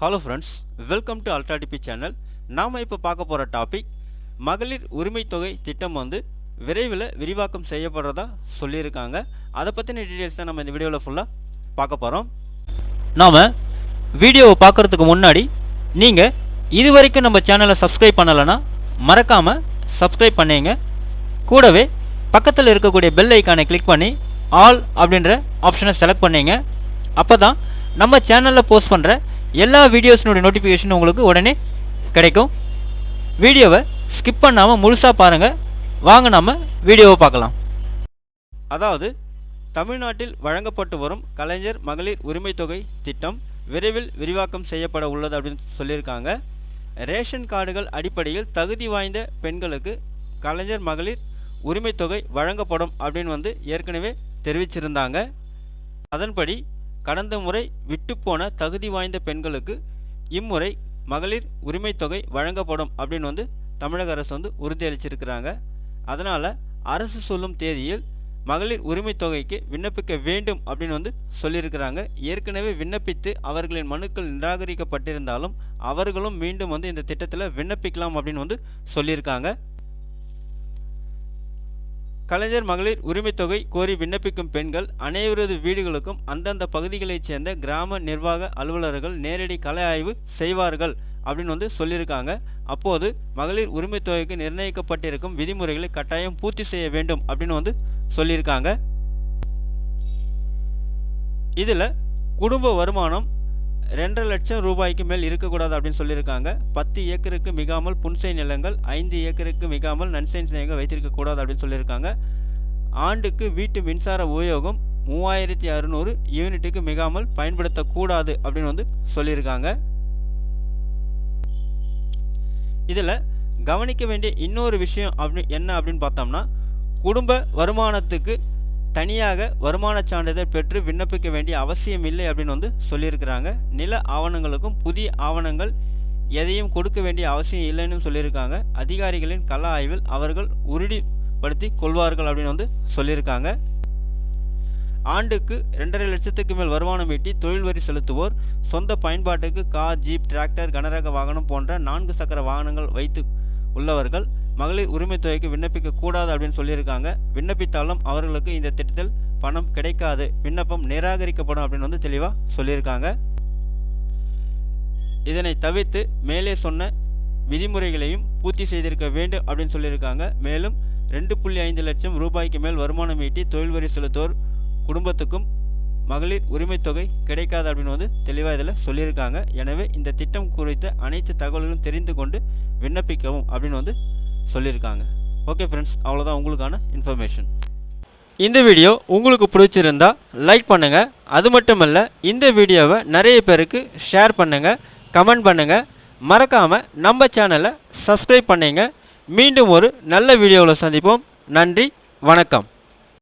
Hello friends welcome to ultra D P channel நாம் இப்போ பார்க்க போகிற டாபிக் மகளிர் உரிமை தொகை திட்டம் வந்து விரைவில் விரிவாக்கம் செய்யப்படுறதா சொல்லியிருக்காங்க. அதை பற்றின டீட்டெயில்ஸ் தான் நம்ம இந்த வீடியோவில் ஃபுல்லாக பார்க்க போகிறோம் நாம் வீடியோவை பார்க்குறதுக்கு முன்னாடி நீங்கள் இது வரைக்கும் நம்ம சேனலை சப்ஸ்கிரைப் பண்ணலைன்னா மறக்காமல் சப்ஸ்கிரைப் பண்ணீங்க. கூடவே பக்கத்தில் இருக்கக்கூடிய பெல் ஐக்கானை கிளிக் பண்ணி ஆல் அப்படின்ற ஆப்ஷனை செலக்ட் பண்ணீங்க. அப்போ தான் நம்ம சேனலில் போஸ்ட் பண்ணுற எல்லா வீடியோஸினுடைய நோட்டிஃபிகேஷன் உங்களுக்கு உடனே கிடைக்கும். வீடியோவை ஸ்கிப் பண்ணாமல் முழுசாக பாருங்கள் வாங்க நாம் வீடியோவை பார்க்கலாம். அதாவது தமிழ்நாட்டில் வழங்கப்பட்டு வரும் கலைஞர் மகளிர் உரிமை தொகை திட்டம் விரைவில் விரிவாக்கம் செய்யப்பட உள்ளது அப்படின்னு சொல்லியிருக்காங்க. ரேஷன் கார்டுகள் அடிப்படையில் தகுதி வாய்ந்த பெண்களுக்கு கலைஞர் மகளிர் உரிமை தொகை வழங்கப்படும் அப்படின்னு வந்து ஏற்கனவே தெரிவிச்சிருந்தாங்க. அதன்படி கடந்த முறை விட்டுப்போன தகுதி வாய்ந்த பெண்களுக்கு இம்முறை மகளிர் உரிமை தொகை வழங்கப்படும் அப்படின்னு வந்து தமிழக அரசு வந்து உறுதியளிச்சிருக்கிறாங்க. அதனால் அரசு சொல்லும் தேதியில் மகளிர் உரிமை தொகைக்கு விண்ணப்பிக்க வேண்டும் அப்படின்னு வந்து சொல்லியிருக்கிறாங்க. ஏற்கனவே விண்ணப்பித்து அவர்களின் மனுக்கள் நிராகரிக்கப்பட்டிருந்தாலும் அவர்களும் மீண்டும் வந்து இந்த திட்டத்தில் விண்ணப்பிக்கலாம் அப்படின்னு வந்து சொல்லியிருக்காங்க. கலைஞர் மகளிர் உரிமை தொகை கோரி விண்ணப்பிக்கும் பெண்கள் அனைவரது வீடுகளுக்கும் அந்தந்த பகுதிகளைச் சேர்ந்த கிராம நிர்வாக அலுவலர்கள் நேரடி கலை ஆய்வு செய்வார்கள் அப்படின்னு வந்து சொல்லியிருக்காங்க. அப்போது மகளிர் உரிமைத்தொகைக்கு நிர்ணயிக்கப்பட்டிருக்கும் விதிமுறைகளை கட்டாயம் பூர்த்தி செய்ய வேண்டும் அப்படின்னு வந்து சொல்லியிருக்காங்க. இதில் குடும்ப வருமானம் ரெண்டரை லட்சம் ரூபாய்க்கு மேல் இருக்கக்கூடாது அப்படின்னு சொல்லியிருக்காங்க. பத்து ஏக்கருக்கு மிகாமல் புன்சை நிலங்கள் ஐந்து ஏக்கருக்கு மிகாமல் நன்சை நிலங்கள் வைத்திருக்கக்கூடாது அப்படின்னு சொல்லியிருக்காங்க. ஆண்டுக்கு வீட்டு மின்சார உபயோகம் மூவாயிரத்தி அறுநூறு யூனிட்டுக்கு மிகாமல் பயன்படுத்தக்கூடாது அப்படின்னு வந்து சொல்லியிருக்காங்க. இதில் கவனிக்க வேண்டிய இன்னொரு விஷயம் அப்படி என்ன அப்படின்னு பார்த்தோம்னா குடும்ப வருமானத்துக்கு தனியாக வருமான சான்றிதழ் பெற்று விண்ணப்பிக்க வேண்டிய அவசியம் இல்லை அப்படின்னு வந்து சொல்லியிருக்கிறாங்க. நில ஆவணங்களுக்கும் புதிய ஆவணங்கள் எதையும் கொடுக்க வேண்டிய அவசியம் இல்லைன்னு சொல்லியிருக்காங்க. அதிகாரிகளின் கள ஆய்வில் அவர்கள் உறுதிப்படுத்தி கொள்வார்கள் அப்படின்னு வந்து சொல்லியிருக்காங்க. ஆண்டுக்கு ரெண்டரை லட்சத்துக்கு மேல் வருமானம் ஈட்டி தொழில் வரி செலுத்துவோர் சொந்த பயன்பாட்டுக்கு கார் ஜீப் டிராக்டர் கனரக வாகனம் போன்ற நான்கு சக்கர வாகனங்கள் வைத்து உள்ளவர்கள் மகளிர் உரிமை தொகைக்கு விண்ணப்பிக்க கூடாது அப்படின்னு சொல்லியிருக்காங்க. விண்ணப்பித்தாலும் அவர்களுக்கு இந்த திட்டத்தில் பணம் கிடைக்காது. விண்ணப்பம் நிராகரிக்கப்படும் அப்படின்னு வந்து தெளிவாக சொல்லியிருக்காங்க. இதனை தவிர்த்து மேலே சொன்ன விதிமுறைகளையும் பூர்த்தி செய்திருக்க வேண்டும் அப்படின்னு சொல்லியிருக்காங்க. மேலும் ரெண்டு புள்ளி ஐந்து லட்சம் ரூபாய்க்கு மேல் வருமானம் ஈட்டி தொழில் வரி செலுத்துவோர் குடும்பத்துக்கும் மகளிர் உரிமை தொகை கிடைக்காது அப்படின்னு வந்து தெளிவாக இதில் சொல்லியிருக்காங்க. எனவே இந்த திட்டம் குறித்த அனைத்து தகவல்களும் தெரிந்து கொண்டு விண்ணப்பிக்கவும் அப்படின்னு வந்து சொல்லியிருக்காங்க. ஓகே ஃப்ரெண்ட்ஸ் அவ்வளோதான் உங்களுக்கான இன்ஃபர்மேஷன் இந்த வீடியோ உங்களுக்கு பிடிச்சிருந்தா லைக் பண்ணுங்கள் அது மட்டும் இல்லை இந்த வீடியோவை நிறைய பேருக்கு ஷேர் பண்ணுங்கள் கமெண்ட் பண்ணுங்கள் மறக்காமல் நம்ம சேனலை சப்ஸ்கிரைப் பண்ணிங்க. மீண்டும் ஒரு நல்ல வீடியோவில் சந்திப்போம். நன்றி வணக்கம்.